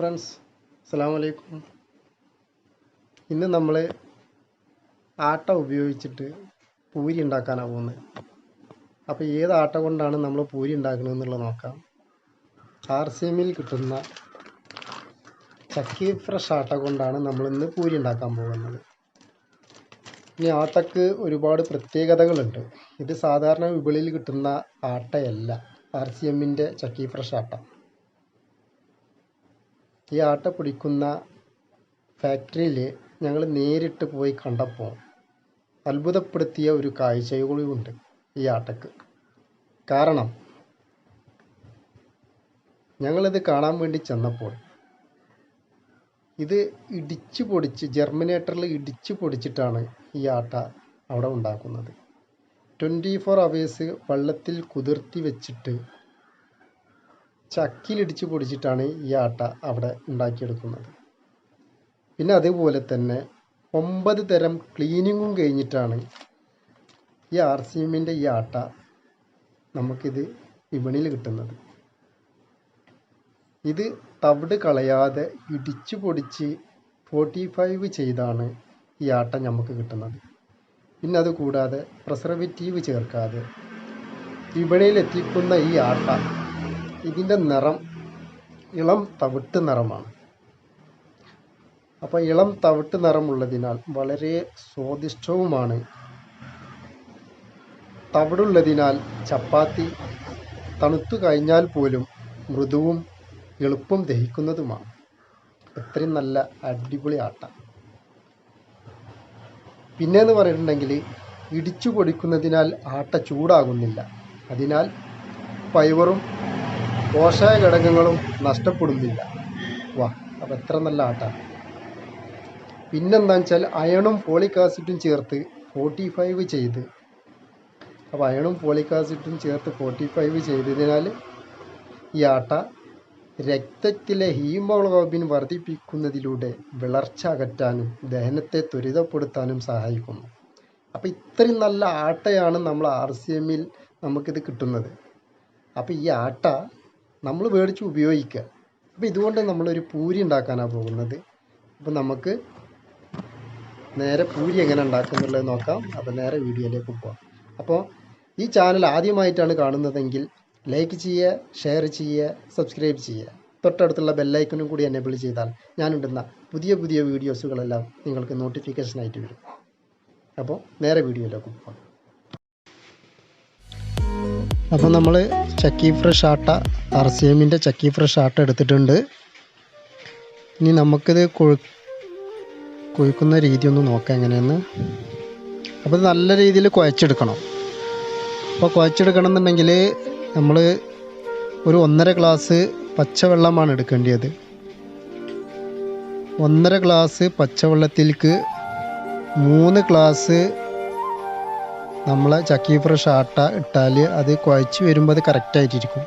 Friends അസ്സാം വലൈക്കും ഇന്ന് നമ്മൾ ആട്ട ഉപയോഗിച്ചിട്ട് പൂരി ഉണ്ടാക്കാനാണ് പോകുന്നത് അപ്പോൾ ഏത് ആട്ട കൊണ്ടാണ് നമ്മൾ പൂരി ഉണ്ടാക്കുന്നത് എന്നുള്ളത് നോക്കാം. ആർ സി എമ്മിൽ കിട്ടുന്ന ചക്കി ഫ്രഷ് ആട്ട കൊണ്ടാണ് നമ്മൾ ഇന്ന് പൂരി ഉണ്ടാക്കാൻ പോകുന്നത്. ഇനി ആട്ടക്ക് ഒരുപാട് പ്രത്യേകതകളുണ്ട്. ഇത് സാധാരണ വിപണിയിൽ കിട്ടുന്ന ആട്ടയല്ല. ആർ സി എമ്മിന്റെ ചക്കി ഫ്രഷ് ആട്ട. ഈ ആട്ട പിടിക്കുന്ന ഫാക്ടറിയിൽ ഞങ്ങൾ നേരിട്ട് പോയി കണ്ടപ്പോൾ അത്ഭുതപ്പെടുത്തിയ ഒരു കാഴ്ചയുണ്ട് ഈ ആട്ടക്ക്. കാരണം ഞങ്ങളിത് കാണാൻ വേണ്ടി ചെന്നപ്പോൾ ഇത് ഇടിച്ച് പൊടിച്ച് ജെർമിനേറ്ററിൽ ഇടിച്ച് പൊടിച്ചിട്ടാണ് ഈ ആട്ട അവിടെ ഉണ്ടാക്കുന്നത്. ട്വന്റി ഫോർ അവേഴ്സ് വെള്ളത്തിൽ കുതിർത്തി വെച്ചിട്ട് ചക്കിലിടിച്ച് പൊടിച്ചിട്ടാണ് ഈ ആട്ട അവിടെ ഉണ്ടാക്കിയെടുക്കുന്നത്. പിന്നെ അതുപോലെ തന്നെ ഒമ്പത് തരം ക്ലീനിങ്ങും കഴിഞ്ഞിട്ടാണ് ഈ ആർ സി എമ്മിന്റെ ഈ ആട്ട നമുക്കിത് വിപണിയിൽ കിട്ടുന്നത്. ഇത് തവിട് കളയാതെ ഇടിച്ചു പൊടിച്ച് ഫോർട്ടി ഫൈവ് ചെയ്താണ് ഈ ആട്ട നമുക്ക് കിട്ടുന്നത്. പിന്നെ അത് കൂടാതെ പ്രിസർവേറ്റീവ് ചേർക്കാതെ വിപണിയിൽ എത്തിക്കുന്ന ഈ ആട്ട ഇതിന്റെ നിറം ഇളം തവിട്ട് നിറമാണ്. അപ്പോൾ ഇളം തവിട്ട് നിറമുള്ളതിനാൽ വളരെ സ്വാദിഷ്ടവുമാണ്. തവിടുള്ളതിനാൽ ചപ്പാത്തി തണുത്തു കഴിഞ്ഞാൽ പോലും മൃദുവും എളുപ്പം ദഹിക്കുന്നതുമാണ്. അത്രയും നല്ല അടിപൊളി ആട്ട. പിന്നെയെന്ന് പറഞ്ഞിട്ടുണ്ടെങ്കിൽ ഇടിച്ചു പൊടിക്കുന്നതിനാൽ ആട്ട ചൂടാകുന്നില്ല. അതിനാൽ ഫൈബറും പോഷക ഘടകങ്ങളും നഷ്ടപ്പെടുന്നില്ല. വാ അപ്പം എത്ര നല്ല ആട്ടാണ് പിന്നെന്താണെന്ന് വെച്ചാൽ അയണും ഫോളിക് ആസിഡും ചേർത്ത് ഫോർട്ടി ഫൈവ് ചെയ്ത്. അപ്പോൾ അയണും ഫോളിക് ആസിഡും ചേർത്ത് ഫോർട്ടി ഫൈവ് ചെയ്തതിനാൽ ഈ ആട്ട രക്തത്തിലെ ഹീമോഗ്ലോബിൻ വർദ്ധിപ്പിക്കുന്നതിലൂടെ വിളർച്ച അകറ്റാനും ദഹനത്തെ ത്വരിതപ്പെടുത്താനും സഹായിക്കുന്നു. അപ്പോൾ ഇത്രയും നല്ല ആട്ടയാണ് നമ്മൾ ആർ സി എമ്മിൽ നമുക്കിത് കിട്ടുന്നത്. അപ്പോൾ ഈ ആട്ട നമ്മൾ മേടിച്ച് ഉപയോഗിക്കുക. അപ്പോൾ ഇതുകൊണ്ട് നമ്മളൊരു പൂരി ഉണ്ടാക്കാനാണ് പോകുന്നത്. അപ്പോൾ നമുക്ക് നേരെ പൂരി എങ്ങനെ ഉണ്ടാക്കുന്നുള്ളത് നോക്കാം. അപ്പോൾ നേരെ വീഡിയോയിലേക്ക് പോവാം. അപ്പോൾ ഈ ചാനൽ ആദ്യമായിട്ടാണ് കാണുന്നതെങ്കിൽ ലൈക്ക് ചെയ്യുക ഷെയർ ചെയ്യുക സബ്സ്ക്രൈബ് ചെയ്യുക. തൊട്ടടുത്തുള്ള ബെല്ലൈക്കനും കൂടി എനേബിൾ ചെയ്താൽ ഞാനിടുന്ന പുതിയ പുതിയ വീഡിയോസുകളെല്ലാം നിങ്ങൾക്ക് നോട്ടിഫിക്കേഷനായിട്ട് വരും. അപ്പോൾ നേരെ വീഡിയോയിലേക്ക് പോകാം അപ്പോൾ നമ്മൾ Chakki fresh atta R C എമ്മിന്റെ ചക്കി ഫ്രഷ് ആട്ട എടുത്തിട്ടുണ്ട്. ഇനി നമുക്കിത് കൊഴു കൊഴുക്കുന്ന രീതി ഒന്ന് നോക്കാം എങ്ങനെയെന്ന്. അപ്പോൾ നല്ല രീതിയിൽ കുഴച്ചെടുക്കണം. അപ്പോൾ കുഴച്ചെടുക്കണം എന്നുണ്ടെങ്കിൽ നമ്മൾ ഒരു ഒന്നര ഗ്ലാസ് പച്ചവെള്ളമാണ് എടുക്കേണ്ടത് ഒന്നര ഗ്ലാസ് പച്ചവെള്ളത്തിലേക്ക് മൂന്ന് ഗ്ലാസ് നമ്മളെ ചക്കി ഫ്രഷ് ആട്ട ഇട്ടാൽ അത് കുഴച്ച് വരുമ്പോൾ അത് കറക്റ്റായിട്ടിരിക്കും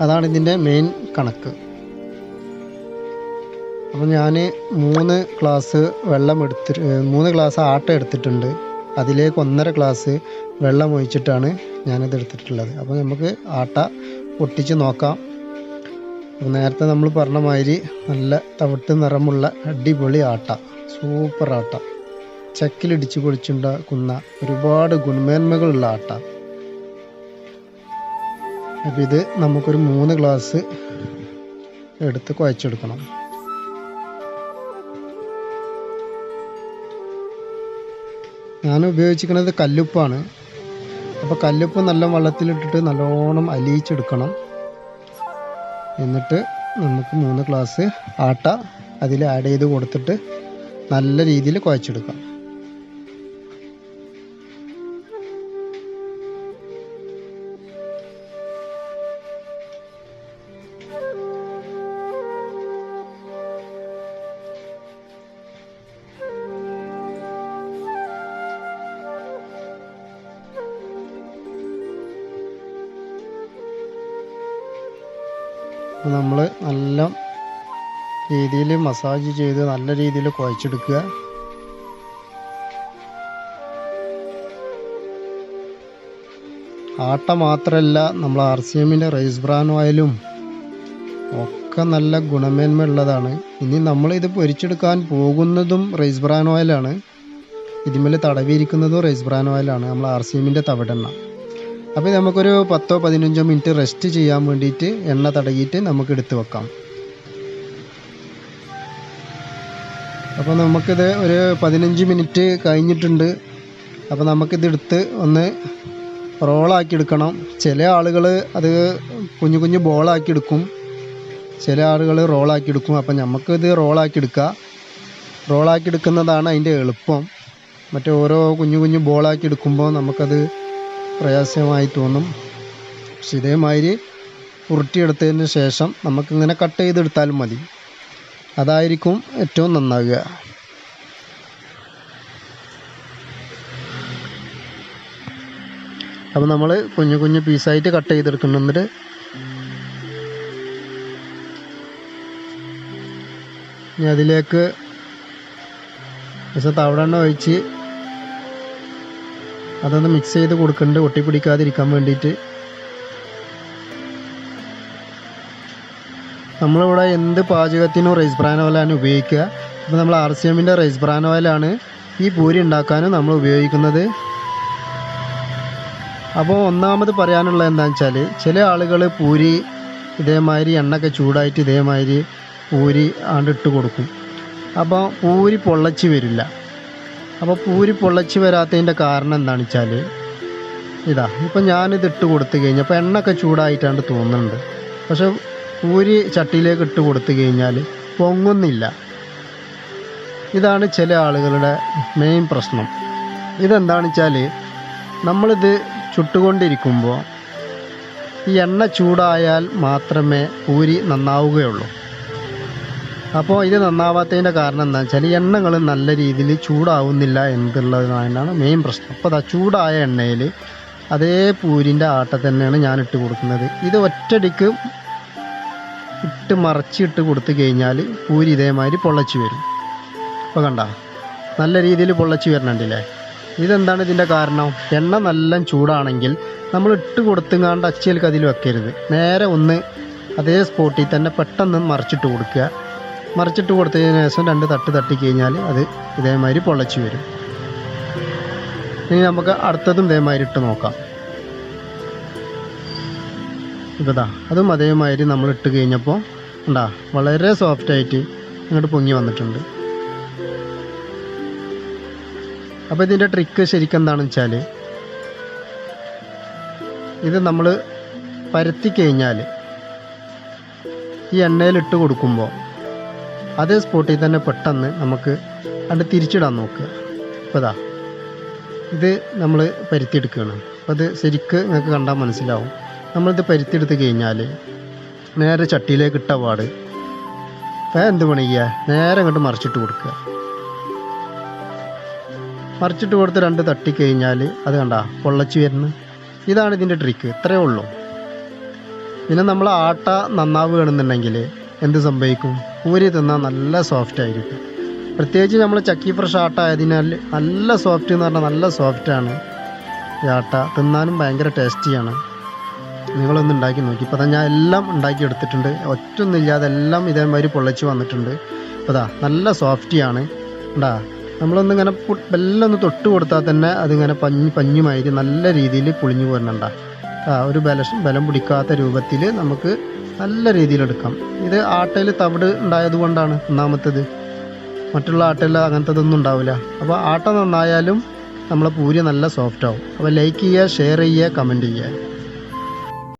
അതാണ് ഇതിന്റെ മെയിൻ കണക്ക്. അപ്പോൾ ഞാൻ മൂന്ന് ഗ്ലാസ് വെള്ളം എടുത്തിട്ട് മൂന്ന് ഗ്ലാസ് ആട്ട എടുത്തിട്ടുണ്ട്. അതിലേക്ക് ഒന്നര ഗ്ലാസ് വെള്ളം ഒഴിച്ചിട്ടാണ് ഞാനത് എടുത്തിട്ടുള്ളത്. അപ്പോൾ നമുക്ക് ആട്ട പൊട്ടിച്ച് നോക്കാം. നേരത്തെ നമ്മൾ പറഞ്ഞ മാതിരി നല്ല തവിട്ട് നിറമുള്ള അടിപൊളി ആട്ട. സൂപ്പർ ആട്ട. ചക്കിലിടിച്ച് പൊളിച്ചുണ്ടാക്കുന്ന ഒരുപാട് ഗുണമേന്മകളുള്ള ആട്ട. അപ്പം ഇത് നമുക്കൊരു മൂന്ന് ഗ്ലാസ് എടുത്ത് കുഴച്ചെടുക്കണം. ഞാൻ ഉപയോഗിച്ചിരിക്കുന്നത് കല്ലുപ്പാണ്. അപ്പോൾ കല്ലുപ്പ് നല്ല വെള്ളത്തിലിട്ടിട്ട് നല്ലോണം അലിയിച്ചെടുക്കണം. എന്നിട്ട് നമുക്ക് മൂന്ന് ഗ്ലാസ് ആട്ട അതിൽ ആഡ് ചെയ്ത് കൊടുത്തിട്ട് നല്ല രീതിയിൽ കുഴച്ചെടുക്കാം. നമ്മൾ നല്ല രീതിയിൽ മസാജ് ചെയ്ത് നല്ല രീതിയിൽ കുഴച്ചെടുക്കുക. ആട്ട മാത്രമല്ല നമ്മൾ ആർ സി എമ്മിന്റെ റൈസ് ബ്രാൻ ഓയിലും ഒക്കെ നല്ല ഗുണമേന്മ ഉള്ളതാണ് ഇനി നമ്മൾ ഇത് പൊരിച്ചെടുക്കാൻ പോകുന്നതും റൈസ് ബ്രാൻ ഓയിലാണ് ഇതിന്മേൽ തടവിയിരിക്കുന്നതും റൈസ് ബ്രാൻ ഓയിലാണ് നമ്മൾ ആർ സി എമ്മിന്റെ തവിടെണ്ണ. അപ്പോൾ നമുക്കൊരു പത്തോ പതിനഞ്ചോ മിനിറ്റ് റെസ്റ്റ് ചെയ്യാൻ വേണ്ടിയിട്ട് എണ്ണ തടകിയിട്ട് നമുക്ക് എടുത്ത് വെക്കാം. അപ്പോൾ നമുക്കിത് ഒരു പതിനഞ്ച് മിനിറ്റ് കഴിഞ്ഞിട്ടുണ്ട്. അപ്പോൾ നമുക്കിതെടുത്ത് ഒന്ന് റോളാക്കി എടുക്കണം. ചില ആളുകൾ അത് കുഞ്ഞു കുഞ്ഞു ബോളാക്കി എടുക്കും. ചില ആളുകൾ റോളാക്കി എടുക്കും. അപ്പം നമുക്കിത് റോളാക്കി എടുക്കുക റോളാക്കി എടുക്കുന്നതാണ് അതിന്റെ എളുപ്പം. മറ്റേ ഓരോ കുഞ്ഞു കുഞ്ഞു ബോളാക്കി എടുക്കുമ്പോൾ നമുക്കത് പ്രയാസമായി തോന്നും. പക്ഷെ ഇതേമാതിരി ഉരുട്ടിയെടുത്തതിന് ശേഷം നമുക്കിങ്ങനെ കട്ട് ചെയ്തെടുത്താലും മതി. അതായിരിക്കും ഏറ്റവും നന്നാകുക അപ്പോൾ നമ്മൾ കുഞ്ഞു കുഞ്ഞു പീസായിട്ട് കട്ട് ചെയ്തെടുക്കുന്നുണ്ട് ഇനി അതിലേക്ക് പക്ഷെ തവടെണ്ണ ഒഴിച്ച് അതൊന്ന് മിക്സ് ചെയ്ത് കൊടുക്കുന്നുണ്ട് ഒട്ടിപ്പിടിക്കാതിരിക്കാൻ വേണ്ടിയിട്ട്. നമ്മളിവിടെ എന്ത് പാചകത്തിനും റൈസ് ബ്രാൻ ഓയിലാണ് ഉപയോഗിക്കുക. അപ്പോൾ നമ്മൾ ആർ സി എമ്മിന്റെ റൈസ് ബ്രാൻ ഓയിലാണ് ഈ പൂരി ഉണ്ടാക്കാനും നമ്മൾ ഉപയോഗിക്കുന്നത്. അപ്പോൾ ഒന്നാമത് പറയാനുള്ളത് എന്താണെന്ന് വെച്ചാൽ ചില ആളുകൾ പൂരി ഇതേമാതിരി എണ്ണയൊക്കെ ചൂടായിട്ട് ഇതേമാതിരി പൂരി ആണ്ടിട്ട് കൊടുക്കും. അപ്പോൾ പൂരി പൊള്ളച്ച് വരില്ല. അപ്പോൾ പൂരി പൊള്ളച്ച് വരാത്തതിന്റെ കാരണം എന്താണെന്ന് വെച്ചാൽ ഇതാ ഇപ്പം ഞാനിത് ഇട്ട് കൊടുത്തു കഴിഞ്ഞപ്പോൾ എണ്ണയൊക്കെ ചൂടായിട്ടാണ്ട് തോന്നുന്നുണ്ട്. പക്ഷെ പൂരി ചട്ടിയിലേക്ക് ഇട്ട് കൊടുത്തു കഴിഞ്ഞാൽ പൊങ്ങുന്നില്ല. ഇതാണ് ചില ആളുകളുടെ മെയിൻ പ്രശ്നം. ഇതെന്താണെന്ന് വെച്ചാൽ നമ്മളിത് ചുട്ടുകൊണ്ടിരിക്കുമ്പോൾ ഈ എണ്ണ ചൂടായാൽ മാത്രമേ പൂരി നന്നാവുകയുള്ളൂ. അപ്പോൾ ഇത് നന്നാവാത്തതിന്റെ കാരണം എന്താണെന്ന് വെച്ചാൽ എണ്ണകൾ നല്ല രീതിയിൽ ചൂടാവുന്നില്ല എന്നുള്ളതാണ് മെയിൻ പ്രശ്നം. അപ്പോൾ അതാ ചൂടായ എണ്ണയിൽ അതേ പൂരിന്റെ ആട്ട തന്നെയാണ് ഞാൻ ഇട്ട് കൊടുക്കുന്നത്. ഇത് ഒറ്റടിക്ക് ഇട്ട് മറച്ചിട്ട് കൊടുത്തു കഴിഞ്ഞാൽ പൂരി ഇതേമാതിരി പൊള്ളച്ച് വരും. അപ്പോൾ കണ്ട? നല്ല രീതിയിൽ പൊള്ളച്ച് വരണുണ്ടല്ലേ? ഇതെന്താണ് ഇതിന്റെ കാരണം? എണ്ണ നല്ല ചൂടാണെങ്കിൽ നമ്മൾ ഇട്ട് കൊടുത്തുങ്ങാണ്ട് അച്ചിയിൽ കതിൽ വെക്കരുത്. നേരെ ഒന്ന് അതേ സ്പോട്ടിൽ തന്നെ പെട്ടെന്ന് മറിച്ചിട്ട് കൊടുക്കുക. മറിച്ചിട്ട് കൊടുത്തതിന് ശേഷം രണ്ട് തട്ട് തട്ടി കഴിഞ്ഞാൽ അത് ഇതേമാതിരി പൊള്ളച്ച് വരും. ഇനി നമുക്ക് അടുത്തതും ഇതേമാതിരി ഇട്ട് നോക്കാം. ഇപ്പതാ അതും അതേമാതിരി നമ്മൾ ഇട്ട് കഴിഞ്ഞപ്പോൾ ഉണ്ടാ വളരെ സോഫ്റ്റായിട്ട് ഇങ്ങോട്ട് പൊങ്ങി വന്നിട്ടുണ്ട്. അപ്പോൾ ഇതിന്റെ ട്രിക്ക് ശരിക്കും എന്താണെന്ന് വെച്ചാൽ ഇത് നമ്മൾ പരത്തി കഴിഞ്ഞാൽ ഈ എണ്ണയിലിട്ട് കൊടുക്കുമ്പോൾ അതേ സ്പോട്ടിൽ തന്നെ പെട്ടെന്ന് നമുക്ക് അത് തിരിച്ചിടാൻ നോക്കുക. അപ്പോൾ ഇതാ ഇത് നമ്മൾ പരുത്തിയെടുക്കുകയാണ്. അപ്പോൾ അത് ശരിക്ക് നിങ്ങൾക്ക് കണ്ടാൽ മനസ്സിലാവും. നമ്മളിത് പരുത്തിയെടുത്ത് കഴിഞ്ഞാൽ നേരെ ചട്ടിയിലേക്ക് ഇട്ട പാട്. വേറെ എന്ത് പണി ചെയ്യുക നേരെ അങ്ങോട്ട് മറിച്ചിട്ട് കൊടുക്കുക. മറിച്ചിട്ട് കൊടുത്ത് രണ്ട് തട്ടി കഴിഞ്ഞാൽ അത് കണ്ട പൊള്ളച്ചു വരുന്നു. ഇതാണ് ഇതിന്റെ ട്രിക്ക് ഇത്രയേ ഉള്ളൂ. പിന്നെ നമ്മൾ ആട്ട നന്നാവുകയാണെന്നുണ്ടെങ്കിൽ എന്ത് സംഭവിക്കും? പൂരി തിന്നാൽ നല്ല സോഫ്റ്റ് ആയിരിക്കും. പ്രത്യേകിച്ച് നമ്മൾ ചക്കി ഫ്രഷ് ആട്ട ആയതിനാൽ നല്ല സോഫ്റ്റ് എന്ന് പറഞ്ഞാൽ നല്ല സോഫ്റ്റാണ് ഈ ആട്ട തിന്നാനും ഭയങ്കര ടേസ്റ്റിയാണ് നിങ്ങളൊന്ന് ഉണ്ടാക്കി നോക്കി. ഇപ്പോൾ ഞാൻ എല്ലാം ഉണ്ടാക്കി എടുത്തിട്ടുണ്ട്. ഒറ്റൊന്നുമില്ലാതെ എല്ലാം ഇതേമാതിരി പൊള്ളിച്ച് വന്നിട്ടുണ്ട്. അപ്പോൾ ഇതാ നല്ല സോഫ്റ്റിയാണ് ഉണ്ടാ നമ്മളൊന്നിങ്ങനെ ഇങ്ങനെ ഒന്ന് തൊട്ട് കൊടുത്താൽ തന്നെ അതിങ്ങനെ പഞ്ഞ് പഞ്ഞുമായിരിക്കും നല്ല രീതിയിൽ പൊളിഞ്ഞു പോരുന്നുണ്ടാ. ആ ഒരു ബലം ബലം പിടിക്കാത്ത രൂപത്തിൽ നമുക്ക് നല്ല രീതിയിൽ എടുക്കാം. ഇത് ആട്ടയിൽ തവിട് ഉണ്ടായത് കൊണ്ടാണ് ഒന്നാമത്തേത്. മറ്റുള്ള ആട്ടയിൽ അങ്ങനത്തതൊന്നും ഉണ്ടാവില്ല. അപ്പോൾ ആട്ട നന്നായാലും നമ്മളെ പൂരി നല്ല സോഫ്റ്റ് ആവും. അപ്പോൾ ലൈക്ക് ചെയ്യുക ഷെയർ ചെയ്യുക കമന്റ് ചെയ്യുക.